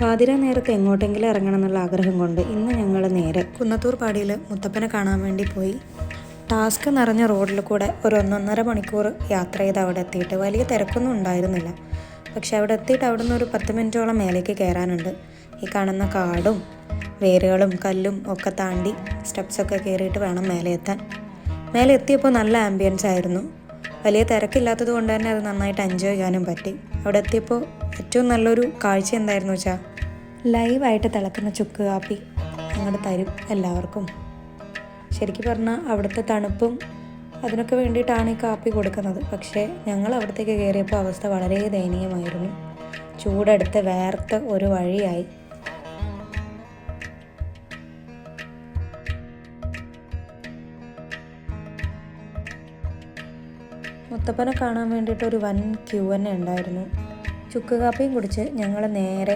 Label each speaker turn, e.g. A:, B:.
A: പാതിര നേരത്തെ എങ്ങോട്ടെങ്കിലും ഇറങ്ങണം എന്നുള്ള ആഗ്രഹം കൊണ്ട് ഇന്ന് ഞങ്ങൾ നേരെ കുന്നത്തൂർ പാടിയിൽ മുത്തപ്പനെ കാണാൻ വേണ്ടി പോയി. ടാസ്ക് നിറഞ്ഞ റോഡിൽ കൂടെ ഒരു ഒന്നൊന്നര മണിക്കൂർ യാത്ര ചെയ്ത് അവിടെ എത്തിയിട്ട് വലിയ തിരക്കൊന്നും ഉണ്ടായിരുന്നില്ല. പക്ഷെ അവിടെ എത്തിയിട്ട് അവിടെ നിന്ന് ഒരു പത്ത് മിനിറ്റോളം മേലേക്ക് കയറാനുണ്ട്. ഈ കാണുന്ന കാടും വേരുകളും കല്ലും ഒക്കെ താണ്ടി സ്റ്റെപ്സൊക്കെ കയറിയിട്ട് വേണം മേലെ എത്താൻ. മേലെ എത്തിയപ്പോൾ നല്ല ആംബിയൻസ് ആയിരുന്നു. വലിയ തിരക്കില്ലാത്തത് കൊണ്ട് തന്നെ അത് നന്നായിട്ട് എൻജോയ് ചെയ്യാനും പറ്റി. അവിടെ എത്തിയപ്പോൾ ഏറ്റവും നല്ലൊരു കാഴ്ച എന്തായിരുന്നു വെച്ചാൽ ലൈവായിട്ട് തിളക്കുന്ന ചുക്ക് കാപ്പി അങ്ങോട്ട് തരും എല്ലാവർക്കും. ശരിക്കും പറഞ്ഞാൽ അവിടുത്തെ തണുപ്പും അതിനൊക്കെ വേണ്ടിയിട്ടാണ് ഈ കാപ്പി കൊടുക്കുന്നത്. പക്ഷേ ഞങ്ങൾ അവിടത്തേക്ക് കയറിയപ്പോൾ അവസ്ഥ വളരെ ദയനീയമായിരുന്നു. ചൂടെടുത്ത് വേർത്ത് ഒരു വഴിയായി. മുത്തപ്പനെ കാണാൻ വേണ്ടിയിട്ട് ഒരു വൻ ക്യൂ തന്നെ ഉണ്ടായിരുന്നു. ചുക്ക് കാപ്പിയും കുടിച്ച് ഞങ്ങൾ നേരെ